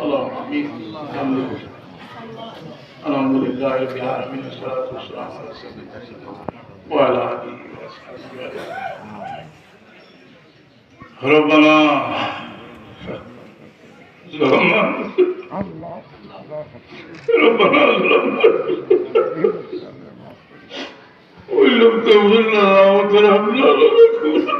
اللهم آمين. الحمد لله. الحمد لله رب العالمين. والصلاة والسلام على سيدنا وعلى آله وصحبه ربنا. ظلمنا ربنا. ظلمنا وإن لم تغفر لنا وترحمنا لنكونن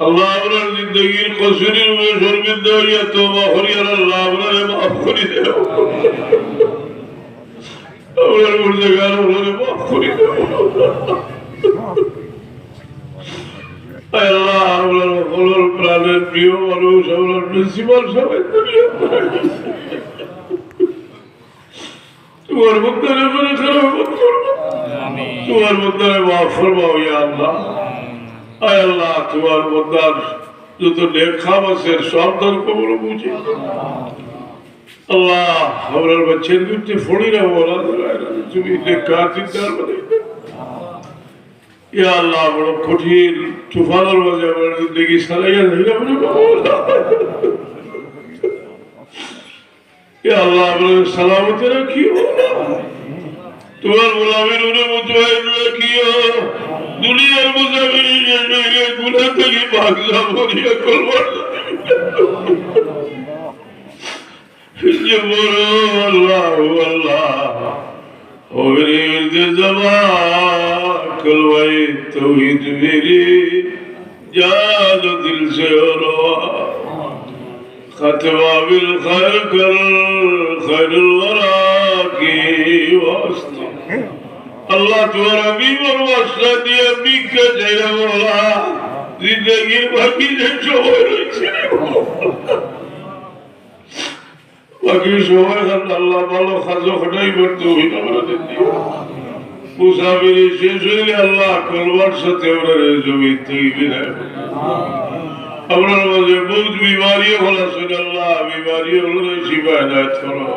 আল্লাহ আপনার জিন্দগির কসুরির শর্মিন্দ হইয়া তোমা হরিয়ার আল্লাহ আপনার মাফ করি দেও আপনার মুর্দেগার আপনার মাফ করি দেও আল্লাহ আপনার সকল প্রাণের প্রিয় মানুষ আপনার প্রিন্সিপাল সবাই তোমার মধ্যে করে খারাপ তোমার মধ্যে মাফ ফরমাও ইয়া আল্লাহ আয় আল্লাহ তোমার মদ্দার যত নেখাম আছে, সব দল কবর বুঝে? আল্লাহ, আমরা বাচ্চের দুটি ফড়ি না, বলা তুমি নেখা চিন্তার মানে ইয়া আল্লাহ, বড় কঠিন তুফানের মাঝে আমরা জিন্দগি সারাইয়া ধরে বলে ইয়া আল্লাহ সালামতে রাখিও তোমার গোলামের অনুমতি রাখিও দুনিয়ার মুসাফির গুলা থেকে বাগলা বলিয়া করবার যে বড় আল্লাহ আল্লাহ ওগরির দে জবা কলওয়াই তৌহিদ মেরি জাদ দিল সে রওয়া خاتمة بالخير كالخير الورى كي واسطة আল্লাহ তোমার আমি বড় মশলা দিয়ে ভিক্ষা চাইলে বলা জিন্দগির বাকি যে সময় রয়েছে বাকি সময় আল্লাহ ভালো করতে হবে মুসাফিরি শেষ হইলে আল্লাহ সাথে আমরা আপনার মাঝে বহুত বিমারি আল্লাহ বিমারি হলো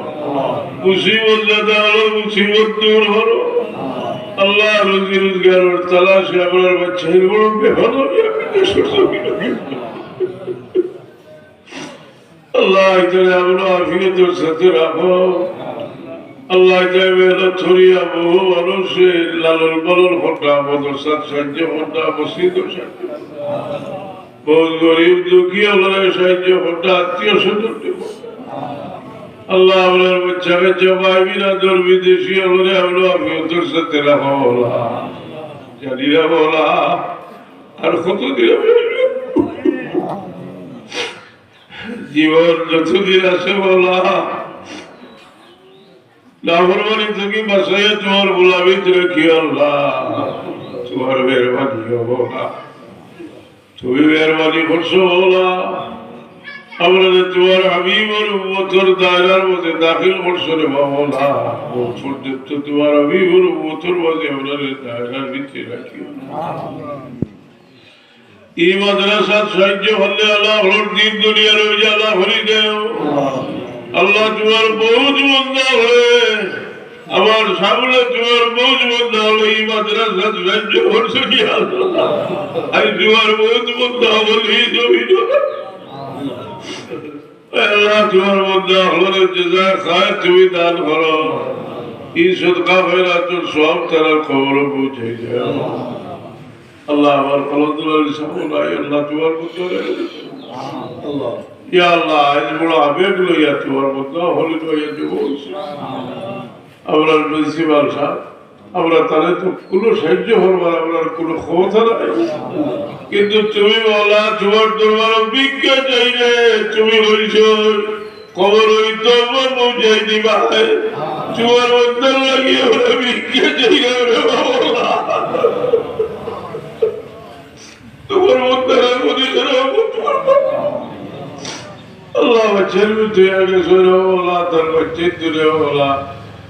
মুসিবত মুসিবত দূর হলো আল্লাহ রোজি রোজগার তালাশে আপনার বাচ্চা বড় বেহল আল্লাহ তাহলে আমরা আফিয়তের সাথে রাখো। আল্লাহ মেহনত ছড়িয়া বহু মানুষের লালন পালন সাহায্য বহু গরিব দুঃখী, আল্লাহ সাহায্য ঘটা আত্মীয় স্বজন আল্লাহ আপনার বাচ্চা কাচ্চা ভাই বিনা দর বিদেশি আমরা আমরা আফিয়তের সাথে রাখো বলা, জানি না বলা, আর কত দিন জীবন যতদিন আছে বলা লাভরবানি থেকে বাসায় তোমার গোলামি রেখি আল্লাহ? তোমার মেহরবানি বলা তুমি মেহরবানি করছ বলা আমরা তোমার হাবিবর উম্মতর দায়রার মধ্যে দাখিল করছ রে বাবলা পর্যন্ত তোমার হাবিবর উম্মতর মধ্যে আমরা দায়রার ভিতরে রাখি। এই মাদ্রাসার সাহায্য হলে আল্লাহ হল দিন দুনিয়ার ভরি দেও। আল্লাহ তোমার বহুত বন্ধা হয়ে আমার সামনে তোমার বহুত বন্ধা হলে এই মাদ্রাসার সাহায্য কি আল্লাহ? তোমার বহুত বন্ধা জমিন আল্লাহ তোমার বন্ধা হলে যেজা খায় তুমি দান করো এই সদকা ফেরা তোর সব তারা খবর পৌঁছে যায়। আল্লাহ আমার কলন্দুল সামলাই আল্লাহ তোমার মধ্যে আল্লাহ। ইয়া আল্লাহ আজ বড় আবেগ লইয়া তোমার মধ্যে হলি লইয়া যাব আমরা প্রিন্সিপাল সাহেব আমরা তাহলে তো কোনো সাহায্য করবার আপনার কোনো ক্ষমতা নাই। কিন্তু তুমি বলা, তোমার তোমার অভিজ্ঞা চাই রে, তুমি বলছ, খবর ওই তো পৌঁছাই দিবা তোমার মধ্যে লাগিয়ে ওরা তোমার মধ্যে বাচ্চার মৃত্যু আগে সরে বলা তার বাচ্চার দূরে বলা।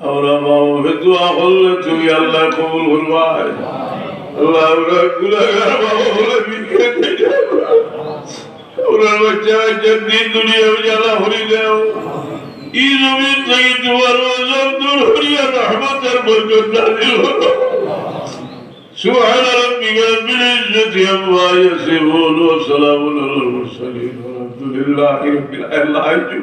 আমরা বাবা দোয়া করলে তুমি আল্লাহ কবুল করবাই আল্লাহ আমরা গুলাগার বাবা বলে বিকে ওনার বাচ্চা দিন দুনিয়া জ্বালা হরি দেও ই জমিন থেকে তোমার ওজন দূর হরিয়া রহমতের বরকত নাজিল হলো سبحان ربك رب العزة عما يصفون وسلام على المرسلين والحمد لله رب العالمين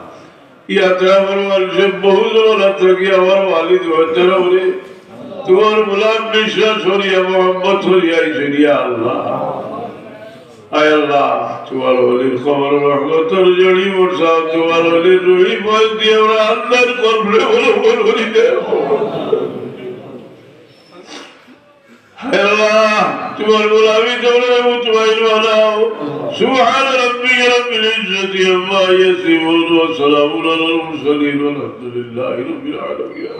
ইয়াতে আমার মানুষের বহু জমানা থাকি আমার ওয়ালিদ বাচ্চারা বলে তোমার গোলাম বিশ্বাস হরিয়া মোহাম্মদ হরিয়া ইসরিয়া আল্লাহ আল্লাহ تبار بلاوي دولا متوائل والاو سبحان ربي رب العزة عما يصفون وسلام على المرسلين والحمد لله رب العالمين